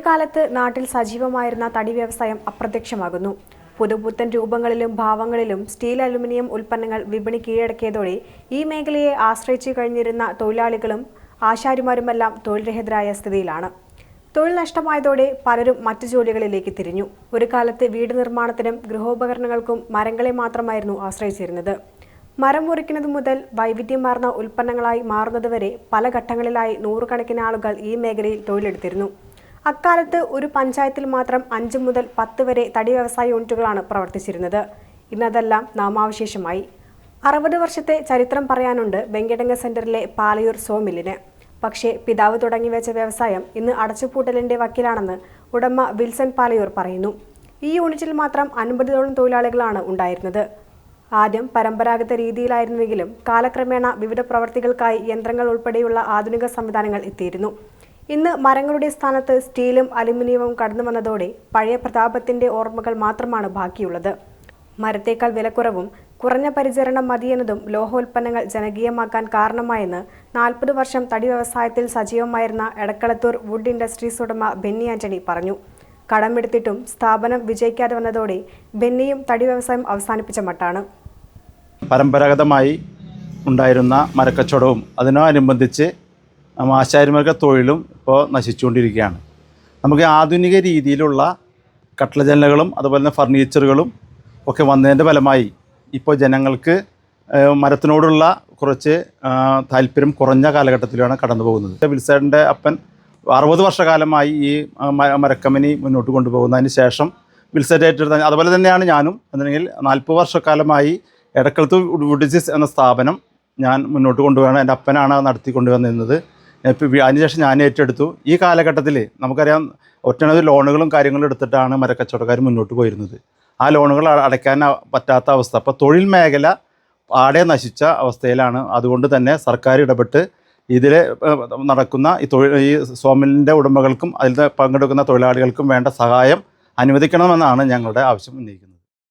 ഒരു കാലത്ത് നാട്ടിൽ സജീവമായിരുന്ന തടി വ്യവസായം അപ്രത്യക്ഷമാകുന്നു. പുതുപുത്തൻ രൂപങ്ങളിലും ഭാവങ്ങളിലും സ്റ്റീൽ അലുമിനിയം ഉൽപ്പന്നങ്ങൾ വിപണി കീഴടക്കിയതോടെ ഈ മേഖലയെ ആശ്രയിച്ചു കഴിഞ്ഞിരുന്ന തൊഴിലാളികളും ആശാരിമാരുമെല്ലാം തൊഴിൽ രഹിതരായ സ്ഥിതിയിലാണ്. തൊഴിൽ നഷ്ടമായതോടെ പലരും മറ്റു ജോലികളിലേക്ക് തിരിഞ്ഞു. ഒരു കാലത്ത് വീട് നിർമ്മാണത്തിനും ഗൃഹോപകരണങ്ങൾക്കും മരങ്ങളെ മാത്രമായിരുന്നു ആശ്രയിച്ചിരുന്നത്. മരം മുറിക്കുന്നത് മുതൽ വൈവിധ്യമാർന്ന ഉൽപ്പന്നങ്ങളായി മാറുന്നതുവരെ പല ഘട്ടങ്ങളിലായി നൂറുകണക്കിന് ആളുകൾ ഈ മേഖലയിൽ തൊഴിലെടുത്തിരുന്നു. അക്കാലത്ത് ഒരു പഞ്ചായത്തിൽ മാത്രം അഞ്ച് മുതൽ പത്ത് വരെ തടി വ്യവസായ യൂണിറ്റുകളാണ് പ്രവർത്തിച്ചിരുന്നത്. ഇന്നതെല്ലാം നാമാവശേഷമായി. അറുപത് വർഷത്തെ ചരിത്രം പറയാനുണ്ട് വെങ്കിടങ്ങ സെന്ററിലെ പാലയൂർ സോമില്ലിന് പക്ഷേ പിതാവ് തുടങ്ങിവെച്ച വ്യവസായം ഇന്ന് അടച്ചുപൂട്ടലിന്റെ വക്കിലാണെന്ന് ഉടമ വിൽസൺ പാലയൂർ പറയുന്നു. ഈ യൂണിറ്റിൽ മാത്രം അൻപതോളം തൊഴിലാളികളാണ് ഉണ്ടായിരുന്നത്. ആദ്യം പരമ്പരാഗത രീതിയിലായിരുന്നുവെങ്കിലും കാലക്രമേണ വിവിധ പ്രവർത്തികൾക്കായി യന്ത്രങ്ങൾ ഉൾപ്പെടെയുള്ള ആധുനിക സംവിധാനങ്ങൾ എത്തിയിരുന്നു. ഇന്ന് മരങ്ങളുടെ സ്ഥാനത്ത് സ്റ്റീലും അലുമിനിയവും കടന്നു വന്നതോടെ പഴയ പ്രതാപത്തിന്റെ ഓർമ്മകൾ മാത്രമാണ് ബാക്കിയുള്ളത്. മരത്തേക്കാൾ വിലക്കുറവും കുറഞ്ഞ പരിചരണം മതിയെന്നതും ലോഹോൽപ്പന്നങ്ങൾ ജനകീയമാക്കാൻ കാരണമായെന്ന് നാൽപ്പത് വർഷം തടി വ്യവസായത്തിൽ സജീവമായിരുന്ന എടക്കളത്തൂർ വുഡ് ഇൻഡസ്ട്രീസ് ഉടമ ബെന്നി ആന്റണി പറഞ്ഞു. കടമെടുത്തിട്ടും സ്ഥാപനം വിജയിക്കാതെ വന്നതോടെ ബെന്നിയും തടി വ്യവസായം അവസാനിപ്പിച്ച മട്ടാണ്. പരമ്പരാഗതമായി ഉണ്ടായിരുന്ന മരക്കച്ചവടവും അതിനോടനുബന്ധിച്ച് ആശാരിമൃഗ തൊഴിലും ഇപ്പോൾ നശിച്ചുകൊണ്ടിരിക്കുകയാണ്. നമുക്ക് ആധുനിക രീതിയിലുള്ള കട്ടില ജനലുകളും അതുപോലെ തന്നെ ഫർണിച്ചറുകളും ഒക്കെ വന്നതിന്റെ ഫലമായി ഇപ്പോൾ ജനങ്ങൾക്ക് മരത്തിനോടുള്ള കുറച്ച് താല്പര്യം കുറഞ്ഞ കാലഘട്ടത്തിലാണ് കടന്നു പോകുന്നത്. വിൽസേട്ടന്റെ അപ്പൻ അറുപത് വർഷകാലമായി ഈ മരക്കമ്പനി മുന്നോട്ട് കൊണ്ടുപോകുന്നതിന് ശേഷം വിൽസെറ്റ് ഏറ്റെടുത്ത അതുപോലെ തന്നെയാണ് ഞാനും. എന്നുണ്ടെങ്കിൽ നാൽപ്പത് വർഷക്കാലമായി എടക്കളത്ത് വുഡിസിസ് എന്ന സ്ഥാപനം ഞാൻ മുന്നോട്ട് കൊണ്ടുപോകണം എന്റെ അപ്പനാണ് നടത്തി കൊണ്ടുവന്നിരുന്നത് അതിനുശേഷം ഞാൻ ഏറ്റെടുത്തു. ഈ കാലഘട്ടത്തിൽ നമുക്കറിയാം ഒറ്റനവധി ലോണുകളും കാര്യങ്ങളും എടുത്തിട്ടാണ് മരക്കച്ചവടക്കാർ മുന്നോട്ട് പോയിരുന്നത്. ആ ലോണുകൾ അടയ്ക്കാൻ പറ്റാത്ത അവസ്ഥ. അപ്പോൾ തൊഴിൽ മേഖല ആടെ നശിച്ച അവസ്ഥയിലാണ്. അതുകൊണ്ട് തന്നെ സർക്കാർ ഇടപെട്ട് ഇതിൽ നടക്കുന്ന ഈ തൊഴിൽ ഈ സോമിലിന്റെ ഉടമകൾക്കും അതിൽ പങ്കെടുക്കുന്ന തൊഴിലാളികൾക്കും വേണ്ട സഹായം അനുവദിക്കണമെന്നാണ് ഞങ്ങളുടെ ആവശ്യം ഉന്നയിക്കുന്നത്.